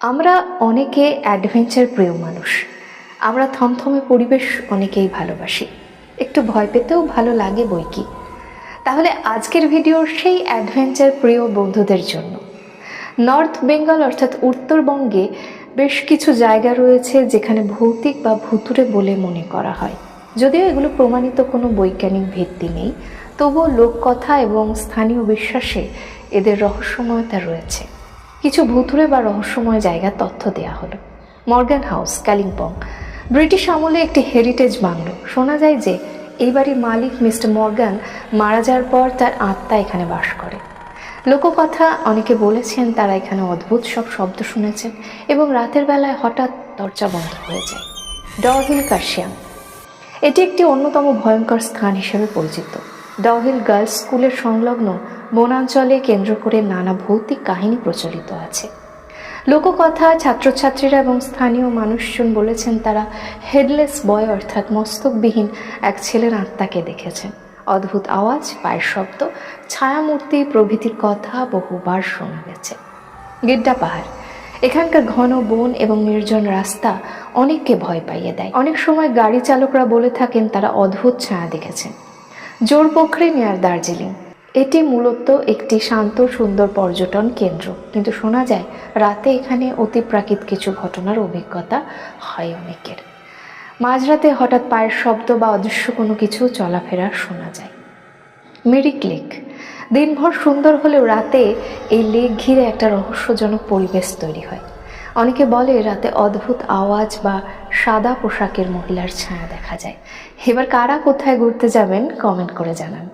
আমরা অনেকে অ্যাডভেঞ্চার প্রিয় মানুষ। আমরা থমথমে পরিবেশ অনেকেই ভালোবাসি। একটু ভয় পেতেও ভালো লাগে বই কি। তাহলে আজকের ভিডিও সেই অ্যাডভেঞ্চার প্রিয় বন্ধুদের জন্য। নর্থ বেঙ্গল অর্থাৎ উত্তরবঙ্গে বেশ কিছু জায়গা রয়েছে যেখানে ভৌতিক বা ভুতুরে বলে মনে করা হয়। যদিও এগুলো প্রমাণিত কোনো বৈজ্ঞানিক ভিত্তি নেই, তবুও লোককথা এবং স্থানীয় বিশ্বাসে এদের রহস্যময়তা রয়েছে। কিছু ভুতুরে বা রহস্যময় জায়গার তথ্য দেয়া হলো। Morgan house, Kalimpong. ব্রিটিশ আমলে একটি হেরিটেজ বাংলো। শোনা যায় যে, এই বাড়ির মালিক মিস্টার মর্গান মারা যাওয়ার পর তার আত্মা এখানে বাস করে। লোককথা অনেকে বলেছেন তারা এখানে অদ্ভুত সব শব্দ শুনেছেন এবং রাতের বেলায় হঠাৎ দরজা বন্ধ হয়ে যায়। ডরহিল কার্শিয়াম এটি একটি অন্যতম ভয়ঙ্কর স্থান হিসেবে পরিচিত। ডহিল গার্লস স্কুলের সংলগ্ন বনাঞ্চলে কেন্দ্র করে নানা ভৌতিক কাহিনী প্রচলিত আছে। লোককথা, ছাত্রছাত্রীরা এবং স্থানীয় মানুষজন বলেছেন তারা হেডলেস বয় অর্থাৎ মস্তকবিহীন এক ছেলের আত্মাকে দেখেছেন। অদ্ভুত আওয়াজ, পায়ের শব্দ, ছায়ামূর্তি, প্রভৃতির কথা বহুবার শোনা গেছে গিড্ডা পাহাড়। এখানকার ঘন বন এবং নির্জন রাস্তা অনেককে ভয় পাইয়ে দেয়। অনেক সময় গাড়ি চালকরা বলে থাকেন তারা অদ্ভুত ছায়া দেখেছেন। জোর নিয়ার দার্জিলিং। এটি মূলত একটি শান্ত, সুন্দর পর্যটন কেন্দ্র। কিন্তু শোনা যায়, রাতে এখানে অতিপ্রাকৃত কিছু ঘটনার অভিজ্ঞতা হয় অনেকের। মাঝরাতে হঠাৎ পায়ের শব্দ বা অদৃশ্য কোনো কিছু চলাফেরা শোনা যায়। মিরিক লেক। দিনভর সুন্দর হলেও রাতে এই লেক ঘিরে একটা রহস্যজনক পরিবেশ তৈরি হয়। অনেকে বলে, রাতে অদ্ভুত আওয়াজ বা সাদা পোশাকের মহিলার ছায়া দেখা যায়। এবার কারা কোথায় ঘুরতে যাবেন কমেন্ট করে জানান।